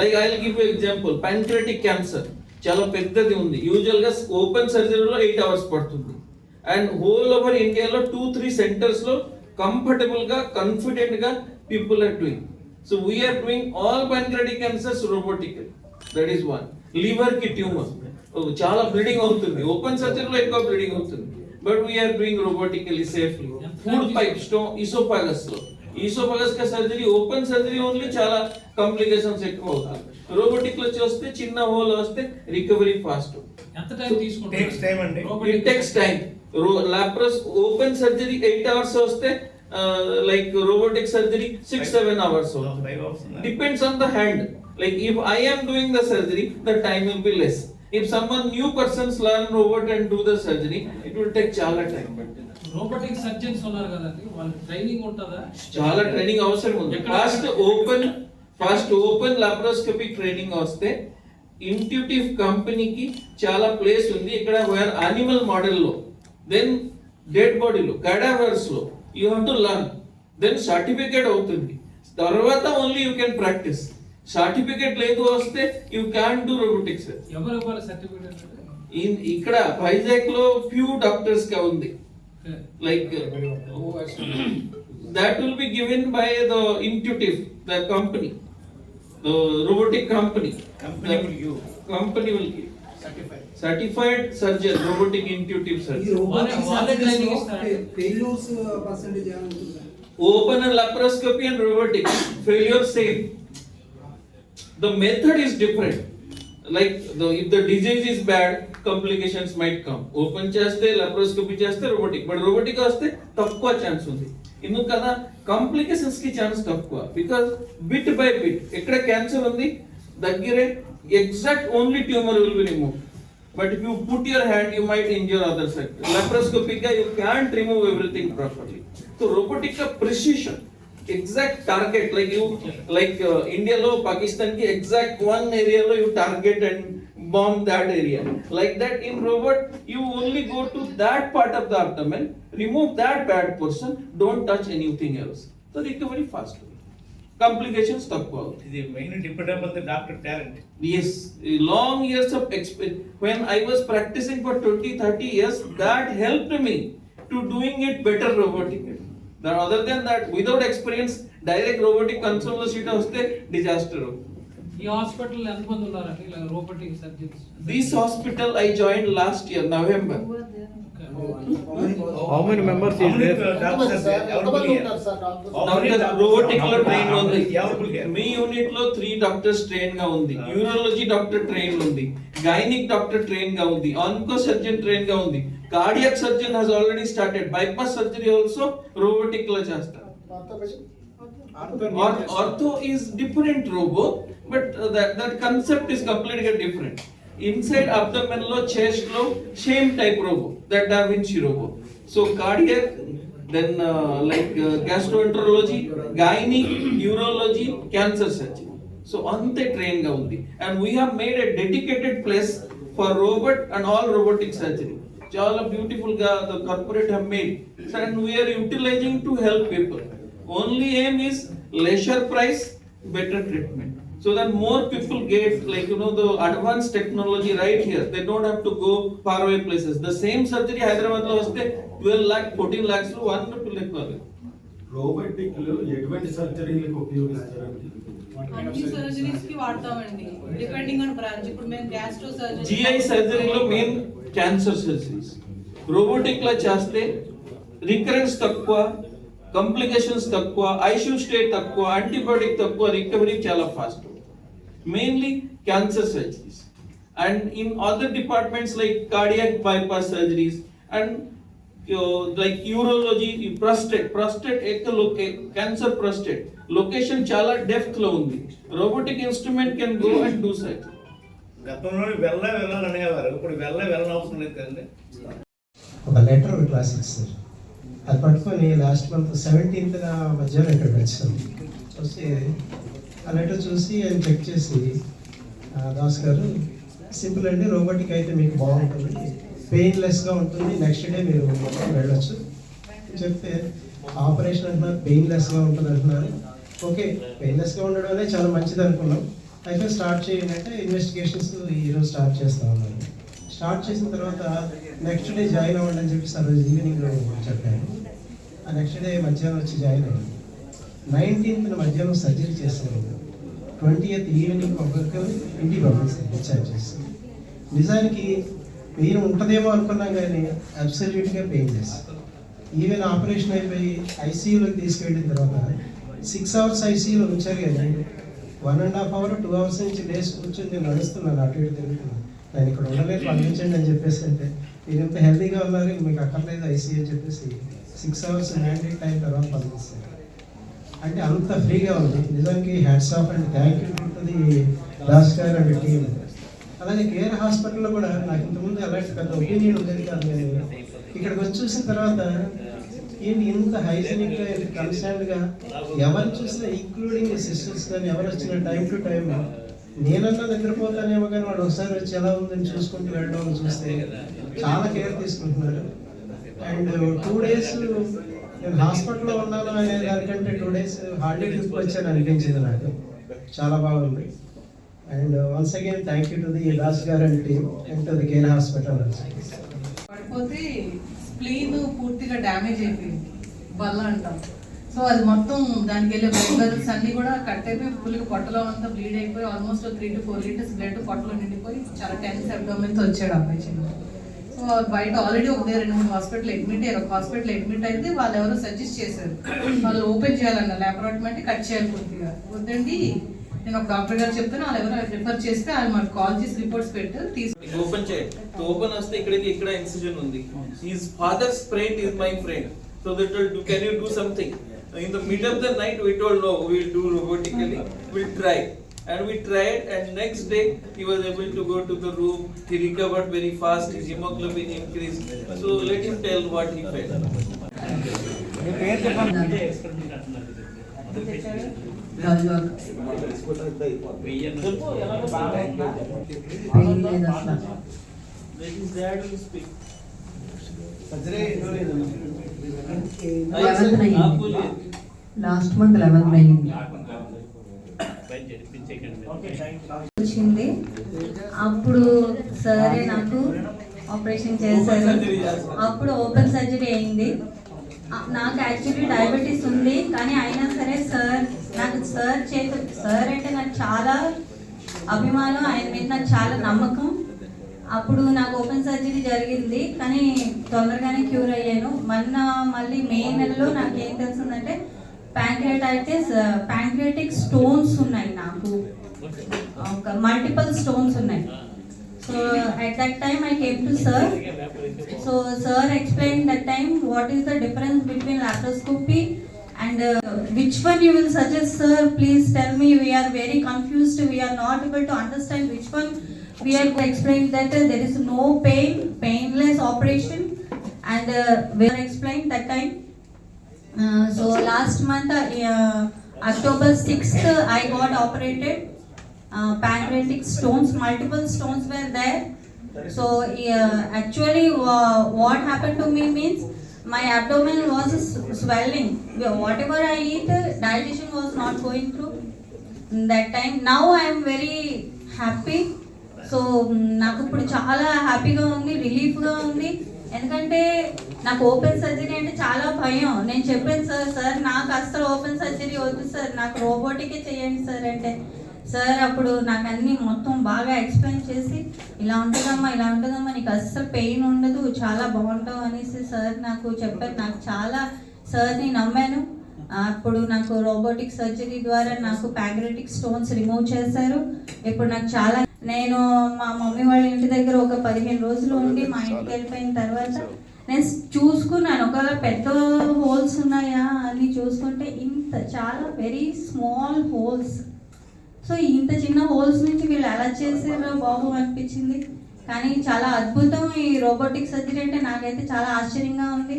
Like I give example pancreatic cancer చాలా పెద్దది ఉంది. యూజువల్గా ఓపెన్ సర్జరీలో ఎయిట్ అవర్స్ పడుతుంది. అండ్ హోల్ ఓవర్ ఇండియాలో టూ త్రీ సెంటర్స్లో కంఫర్టబుల్గా కాన్ఫిడెంట్గా people are doing so we are doing all pancreatic cancers robotical that is one లివర్కి ట్యూమర్ చాలా బ్లీడింగ్ అవుతుంది. ఓపెన్ సర్జరీలో ఎక్కువ బ్లీడింగ్ అవుతుంది. But we are doing robotically safely food pipe స్టో ఇసోపాగస్లో ఈసోఫాగస్ కా సర్జరీ ఓపెన్ సర్జరీ ఓన్లీ చాలా కాంప్లికేషన్స్ ఎక్కువ అవుతాయి రోబోటిక్లో చూస్తే చిన్న హోల్ వస్తే రికవరీ ఫాస్ట్ ఎంత టైం. తీసుకుంటుంది ఇట్ టెక్స్ టైం లాప్రోస్ ఓపెన్ సర్జరీ ఎయిట్ అవర్స్ వస్తే like robotic surgery six seven hours? Depends on the hand like if I am doing the surgery the time will be less if someone new persons learn robot and do the surgery it will take చాలా time robotic surgeons ఉన్నారు కదండి. వాళ్ళకి training ఉంటుందా? చాలా training అవసరం ఉంది? Fast open fast open laparoscopy training వస్తే intuitive కంపెనీకి చాలా ప్లేస్ ఉంది. ఇక్కడ వేర్ అనిమల్ మోడల్లో దెన్ డెడ్ బాడీలో కడావర్స్లో you have to learn then certificate అవుతుంది. తర్వాత only you can practise certificate లేదు వస్తే యూ క్యాన్ డూ రోబోటిక్స్ ఎవరు ఇవ్వాలి సర్టిఫికేట్ ఇక్కడ వైజాగ్లో ఫ్యూ డాక్టర్స్గా ఉంది. like uh, that will be given by the intuitive the company. The robotic company. Company will give. company will give. Certified. Certified surgeon robotic intuitive surgeon. failures percentage open and laparoscopy and robotic. Failure same. The method is different. Like the, if the disease is bad complications might come open చేస్తే laparoscopy చేస్తే robotic but robotic వస్తే తక్కువ chance ఉంది. ఎందుకు కదా? కాంప్లికేషన్స్కి chance తక్కువ. Because bit by bit ఎక్కడ క్యాన్సర్ ఉంది? దగ్గరే. Exact only tumour will be remove but if you put your hand you might injure other sector లాప్రోస్కోపిక్గా you can't remove everything properly so రోబోటిక్గా precision exact target like you like ఇండియాలో పాకిస్తాన్కి exact one ఏరియాలో you target and bomb that area. Like that in robot, you only go to that part of the abdomen, remove that bad portion, don't touch anything else. So recovery fast. Complications talk about. The main dependent on the doctor talent. Yes, long years of experience. When I was practicing for 20, 30 years, that helped me to doing it better robotic. But other than that, without experience, direct robotic control sheet a disaster. ఈ hospital ఎంత మంది ఉన్నారండి? ఇలా robotic surgeons This hospital I joined last year, November. How many members is there? Doctor రోబోటిక్లో train ఉంది. మీ యూనిట్లో three doctors ట్రైన్గా ఉంది. యూరాలజీ డాక్టర్ ట్రైన్ ఉంది. గైనిక్ డాక్టర్ ట్రైన్గా ఉంది. ఆన్కో సర్జన్ ట్రైన్గా ఉంది. Cardiac surgeon has already started bypass surgery also రోబోటిక్లో చేస్తారు. Ortho is different robo but that that concept is కంప్లీట్గా డిఫరెంట్ ఇన్సైడ్ అబ్డమెన్లో చెస్ట్లో same type robo that da Vinci robo so cardiac then like gastroenterology gynaec urology cancer surgery so అంతే ట్రైన్గా ఉంది. And we have made a dedicated place for robot and all robotic surgery చాలా బ్యూటిఫుల్గా the corporate have made and we are utilising to help people only aim is leisure price better treatment so that more people get like you know the advanced technology right here they don't have to go far away places the same surgery hyderabad lo vaste 12 lakh 14 lakhs lo one rupee lekkaలి రోబోటిక్లో ఎటువంటి సర్జరీలకు ఉపయోగిస్తారండి అన్ని సర్జరీస్కి వాడతామండి depending on branch ఇప్పుడు మేము గ్యాస్ట్రో సర్జరీ జిఐ సర్జరీలో మెయిన్ క్యాన్సర్ సర్జరీస్ రోబోటిక్లో చేస్తే రికరెన్స్ తక్కువ కాంప్లికేషన్స్ తక్కువ ఐసీయూ స్టే తక్కువ యాంటీబయాటిక్ తక్కువ రికవరీ చాలా fast mainly cancer surgeries and in other departments like cardiac bypass surgeries and like urology prostate prostate cancer prostate location చాలా డెప్త్లో ఉంది. Robotic instrument can go and do surgery గతంలో వెళ్ళ వెళ్ళాలి అనేవారు. ఇప్పుడు వెళ్ళ వెళ్ళని అవసరం లేదు కదండి. ఒక లెటర్ రాశారు సార్ అది పట్టుకొని లాస్ట్ మంత్ సెవెంటీన్త్ మధ్యాహ్నం ఇక్కడికి వచ్చాను వస్తే ఆ లెటర్ చూసి ఆయన చెక్ చేసి దాస్ గారు సింపుల్ అండి రోబోటిక్ అయితే మీకు బాగుంటుంది పెయిన్లెస్గా ఉంటుంది నెక్స్ట్ డే మీరు మొత్తం వెళ్ళొచ్చు. చెప్తే ఆపరేషన్ అంటున్నారు పెయిన్లెస్గా ఉంటుంది అంటున్నారు. ఓకే పెయిన్లెస్గా ఉండడం అనేది చాలా మంచిది అనుకున్నాం. అయితే స్టార్ట్ చేయండి అంటే ఇన్వెస్టిగేషన్స్ ఈరోజు స్టార్ట్ చేస్తా ఉన్నాను. స్టార్ట్ చేసిన తర్వాత నెక్స్ట్ డే జాయిన్ అవ్వండి అని చెప్పి ఆ రోజు ఈవినింగ్ చెప్పాను ఆ నెక్స్ట్ డే మధ్యాహ్నం వచ్చి జాయిన్ అయ్యాను నైన్టీన్త్ మధ్యాహ్నం సర్జరీ చేశాను ట్వంటీ ఎయిత్ ఈవినింగ్ ఒక్కొక్క ఇంటికి పంపిస్తాను డిశ్చార్జ్ చేస్తాను నిజానికి పెయిన్ ఉంటుందేమో అనుకున్నాం కానీ అబ్సల్యూట్గా పెయిన్ చేస్తాను ఈవెన్ ఆపరేషన్ అయిపోయి ఐసీయూలోకి తీసుకెళ్ళిన తర్వాత సిక్స్ అవర్స్ ఐసీయూలో ఉంచారు కానీ one and half hour two hours నుంచి లేచి కూర్చొని నేను నడుస్తున్నాను అటు ఇటు తిరుగుతున్నాను. నేను ఇక్కడ ఉండలేదు పంపించండి అని చెప్పేసి అంటే మీరు ఎంత హెల్తీగా ఉన్నారు మీకు అక్కర్లేదు ఐసీ అని చెప్పేసి సిక్స్ అవర్స్ మ్యాండేట్ టైం తర్వాత పంపిస్తారు అంటే అంత ఫ్రీగా ఉంది. నిజానికి hats off and thank you ఉంటుంది ది దాస్ గారు అండ్ టీమ్ అలాగే కేర్ హాస్పిటల్లో కూడా నాకు ఇంతకుముందు అలాంటి పెద్ద ఒపీనియన్ ఉండేది కాదు నేను ఇక్కడికి వచ్చి చూసిన తర్వాత ఏంటి ఇంత హైజీనిక్గా ఇంత కన్సర్న్గా ఎవరు చూసినా ఇంక్లూడింగ్ సిస్టర్స్ కానీ ఎవరు వచ్చినా టైం టు టైం నేనన్నా నిద్రపోతానేమో కానీ వాడు ఒకసారి వచ్చి ఎలా ఉందని చూసుకుంటూ వెళ్ళడం చూస్తే చాలా కేర్ తీసుకుంటున్నారు. అండ్ టూ డేస్ నేను హాస్పిటల్లో ఉన్నాను అనే దానికంటే టూ డేస్ హాలిడే ట్రిప్ వచ్చాను అనిపించింది నాకు. చాలా బాగుంది. And once again thank you to the Das గారు and team and to the Care hospital పడిపోతే స్ప్లీన్ పూర్తిగా డ్యామేజ్ అయిపోయింది. బల్ల అంటాం. సో అది మొత్తం దానికి వెళ్ళే బ్లడ్ వెజల్స్ అన్ని కూడా కట్ అయిపోయి ఫుల్గా పొట్టలో అంతా బ్లీడ్ అయిపోయి almost three to four litres blood పొట్టలో నిండిపోయి చాలా టెన్స్ అబ్డోమెన్తో వచ్చాడు అబ్బాయి చిన్న సో బయట ఆల్రెడీ ఒక రెండు మూడు హాస్పిటల్ అడ్మిట్ అయ్యారు. ఒక హాస్పిటల్ అడ్మిట్ అయితే వాళ్ళు ఎవరో సజెస్ట్ చేశారు. వాళ్ళు ఓపెన్ చేయాలన్న ల్యాబొరేటరీ కట్ చేయాలి పూర్తిగా. వద్దండి నేను ఒక డాక్టర్ గారు చెప్తాను వాళ్ళు ఎవరో రిఫర్ చేస్తే ఆయన మాకు కాల్ చేసి రిపోర్ట్స్ పెట్టు తీసుకు ఓపెన్ చేయండి ఓపెన్ వస్తే ఇక్కడికి ఇక్కడ ఇన్సిజన్ ఉంది? His father's friend is my friend so that can you do something in the middle of the night we told no we'll do robotically. Mm-hmm. We'll try. And we tried and next day he was able to go to the room. He recovered very fast. His hemoglobin increased. So let him tell what he felt. Ladies, speak. Last month eleventh అయ్యింది వచ్చింది. అప్పుడు సరే నాకు operation చేశారు. అప్పుడు open surgery అయింది. నాకు actually diabetes ఉంది కానీ అయినా సరే సార్ నాకు సార్ చేత సార్ అంటే నాకు చాలా అభిమానం ఆయన మీద నాకు చాలా నమ్మకం. అప్పుడు నాకు ఓపెన్ సర్జరీ జరిగింది కానీ తొందరగానే క్యూర్ అయ్యాను. మొన్న మళ్ళీ మే నెలలో నాకు ఏం తెలిసిందంటే ప్యాంక్రియాటైటిస్ ప్యాంక్రియాటిక్ స్టోన్స్ ఉన్నాయి నాకు. ఒక మల్టిపల్ స్టోన్స్ ఉన్నాయి. So at that time I came to sir so sir explain that time what is the difference between laparoscopy And uh, which one you will suggest, sir? Please tell me. We are very confused. We are not able to understand which one. We are explained that uh, there is no pain, painless operation, and uh, we are explained that time. Uh, so last month, uh, October sixth, I got operated. Uh, pancreatic stones, multiple stones were there. So uh, actually, uh, what happened to me means my abdomen was s- swelling. Whatever I eat, uh, digestion was not going through that time. Now I am very happy. So నాకు ఇప్పుడు చాలా హ్యాపీగా ఉంది రిలీఫ్గా ఉంది ఎందుకంటే నాకు open surgery అంటే చాలా భయం నేను చెప్పాను సార్ సార్ నాకు అస్సలు ఓపెన్ సర్జరీ వద్దు సార్ నాకు రోబోటికే చేయండి సార్ అంటే సార్ అప్పుడు నాకు అన్ని మొత్తం బాగా ఎక్స్ప్లెయిన్ చేసి ఇలా ఉంటుందమ్మా ఇలా ఉంటుందమ్మా నీకు అస్సలు పెయిన్ ఉండదు చాలా బాగుంటావు అనేసి సార్ నాకు చెప్పారు. నాకు చాలా సార్ని నమ్మాను. అప్పుడు నాకు రోబోటిక్ సర్జరీ ద్వారా నాకు ప్యాంక్రెటిక్ స్టోన్స్ రిమూవ్ చేశారు. ఇప్పుడు నాకు చాలా నేను మా మమ్మీ వాళ్ళ ఇంటి దగ్గర ఒక పదిహేను రోజులు ఉండి మా ఇంటికి వెళ్ళిపోయిన తర్వాత నేను చూసుకున్నాను ఒకవేళ పెద్ద హోల్స్ ఉన్నాయా? అని చూసుకుంటే ఇంత చాలా వెరీ స్మాల్ హోల్స్ సో ఇంత చిన్న హోల్స్ నుంచి వీళ్ళు ఎలా చేసారో బాబు అనిపించింది. కానీ చాలా అద్భుతం ఈ రోబోటిక్ సర్జరీ అంటే నాకైతే చాలా ఆశ్చర్యంగా ఉంది.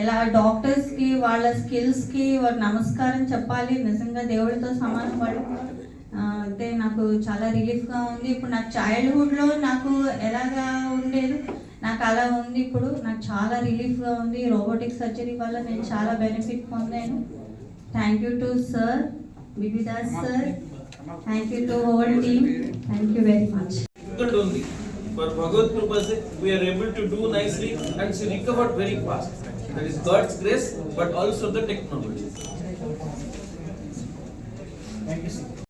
ఇలా డాక్టర్స్కి వాళ్ళ స్కిల్స్కి వాళ్ళ నమస్కారం చెప్పాలి నిజంగా దేవుడితో సమానం వాళ్ళు అయితే నాకు చాలా రిలీఫ్గా ఉంది. ఇప్పుడు నాకు చైల్డ్హుడ్లో నాకు ఎలాగా ఉండేది నాకు అలా ఉంది ఇప్పుడు. నాకు చాలా రిలీఫ్గా ఉంది. రోబోటిక్ సర్జరీ వల్ల నేను చాలా బెనిఫిట్ పొందాను. Thank you to sir B B Das sir. Thank you to whole team, thank you very much. difficult only. For Bhagavad Kripa se, we are able to do nicely and she recovered very fast. That is God's grace, but also the technology.